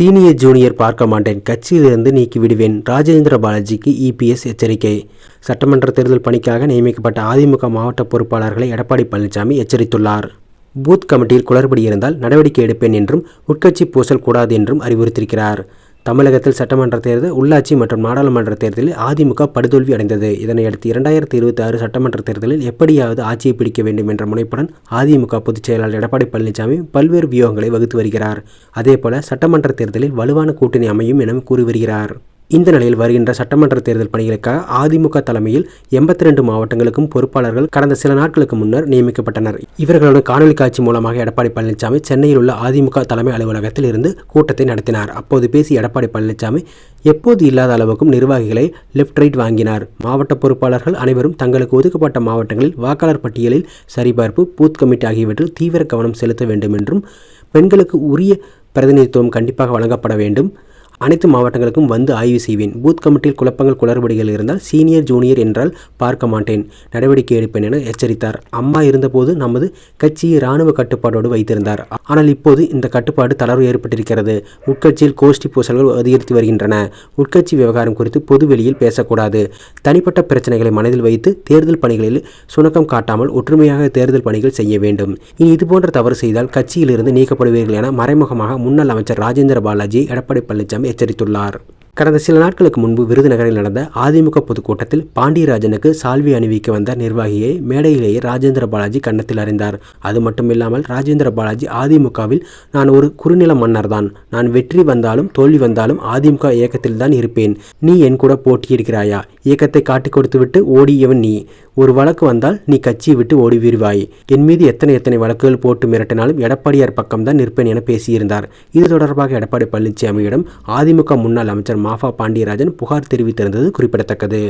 Senior junior பார்க்க மாட்டேன் கட்சியிலிருந்து நீக்கி விடுவேன் ராஜேந்திர பாலாஜிக்கு இபிஎஸ் எச்சரிக்கை. சட்டமன்ற தேர்தல் பணிக்காக நியமிக்கப்பட்ட அதிமுக மாவட்ட பொறுப்பாளர்களை எடப்பாடி பழனிசாமி எச்சரித்துள்ளார். பூத் கமிட்டியில் குளறுபடி இருந்தால் நடவடிக்கை எடுப்பேன் என்றும் உட்கட்சி பூசல் கூடாது என்றும் அறிவுறுத்தியிருக்கிறார். தமிழகத்தில் சட்டமன்ற தேர்தல் உள்ளாட்சி மற்றும் நாடாளுமன்ற தேர்தலில் அதிமுக படுதோல்வி அடைந்தது. இதனையடுத்து இரண்டாயிரத்தி இருபத்தி ஆறு சட்டமன்ற தேர்தலில் எப்படியாவது ஆட்சியை பிடிக்க வேண்டும் என்ற முனைப்புடன் அதிமுக பொதுச் செயலாளர் எடப்பாடி பழனிசாமி பல்வேறு வியூகங்களை வகுத்து வருகிறார். அதேபோல சட்டமன்ற தேர்தலில் வலுவான கூட்டணி அமையும் என கூறி வருகிறார். இந்த நிலையில் வருகின்ற சட்டமன்ற தேர்தல் பணிகளுக்காக அதிமுக தலைமையில் எண்பத்தி ரெண்டு மாவட்டங்களுக்கும் பொறுப்பாளர்கள் கடந்த சில நாட்களுக்கு முன்னர் நியமிக்கப்பட்டனர். இவர்களுடன் காணொலி காட்சி மூலமாக எடப்பாடி பழனிசாமி சென்னையில் உள்ள அதிமுக தலைமை அலுவலகத்தில் இருந்து கூட்டத்தை நடத்தினார். அப்போது பேசிய எடப்பாடி பழனிசாமி எப்போது இல்லாத அளவுக்கும் நிர்வாகிகளை லெஃப்ட் ரைட் வாங்கினார். மாவட்ட பொறுப்பாளர்கள் அனைவரும் தங்களுக்கு ஒதுக்கப்பட்ட மாவட்டங்களில் வாக்காளர் பட்டியலில் சரிபார்ப்பு பூத் கமிட்டி ஆகியவற்றில் தீவிர கவனம் செலுத்த வேண்டும் என்றும் பெண்களுக்கு உரிய பிரதிநிதித்துவம் கண்டிப்பாக வழங்கப்பட வேண்டும். அனைத்து மாவட்டங்களுக்கும் வந்து ஆய்வு செய்வேன். பூத் கமிட்டியில் குழப்பங்கள் குளறுபடிகள் இருந்தால் சீனியர் ஜூனியர் என்றால் பார்க்க மாட்டேன். நடவடிக்கை எடுப்பேன் என எச்சரித்தார். அம்மா இருந்தபோது நமது கட்சியை இராணுவ கட்டுப்பாட்டோடு வைத்திருந்தார். ஆனால் இப்போது இந்த கட்டுப்பாடு தளர்வு ஏற்பட்டிருக்கிறது. உட்கட்சியில் கோஷ்டி பூசல்கள் அதிகரித்து வருகின்றன. உட்கட்சி விவகாரம் குறித்து பொதுவெளியில் பேசக்கூடாது. தனிப்பட்ட பிரச்சனைகளை மனதில் வைத்து தேர்தல் பணிகளில் சுணக்கம் காட்டாமல் ஒற்றுமையாக தேர்தல் பணிகள் செய்ய வேண்டும். இனி இதுபோன்ற தவறு செய்தால் கட்சியிலிருந்து நீக்கப்படுவீர்கள் என மறைமுகமாக முன்னாள் அமைச்சர் ராஜேந்திர பாலாஜி எடப்பாடி பழனிசாமி எச்சரித்துள்ளார். கடந்த சில நாட்களுக்கு முன்பு விருதுநகரில் நடந்த அதிமுக பொதுக்கூட்டத்தில் பாண்டியராஜனுக்கு சால்வி அணிவிக்க வந்த நிர்வாகியை மேடையிலேயே ராஜேந்திர பாலாஜி கன்னத்தில் அறிந்தார். அது மட்டுமில்லாமல் ராஜேந்திர பாலாஜி அதிமுகவில் நான் ஒரு குறுநில மன்னர் தான் நான் வெற்றி வந்தாலும் தோல்வி வந்தாலும் அதிமுக இயக்கத்தில் தான் இருப்பேன். நீ என் கூட போட்டியிடுகிறாயா? இயக்கத்தை காட்டிக் கொடுத்துவிட்டு ஓடியவன் நீ. ஒரு வழக்கு வந்தால் நீ கட்சியை விட்டு ஓடிவிடுவாய் என் மீது எத்தனை எத்தனை வழக்குகள் போட்டு மிரட்டினாலும் எடப்பாடியார் பக்கம்தான் நிற்பேன் என பேசியிருந்தார். இது தொடர்பாக எடப்பாடி பழனிசாமியிடம் அதிமுக முன்னாள் அமைச்சர் மாஃபா பாண்டியராஜன் புகார் தெரிவித்திருந்தது குறிப்பிடத்தக்கது.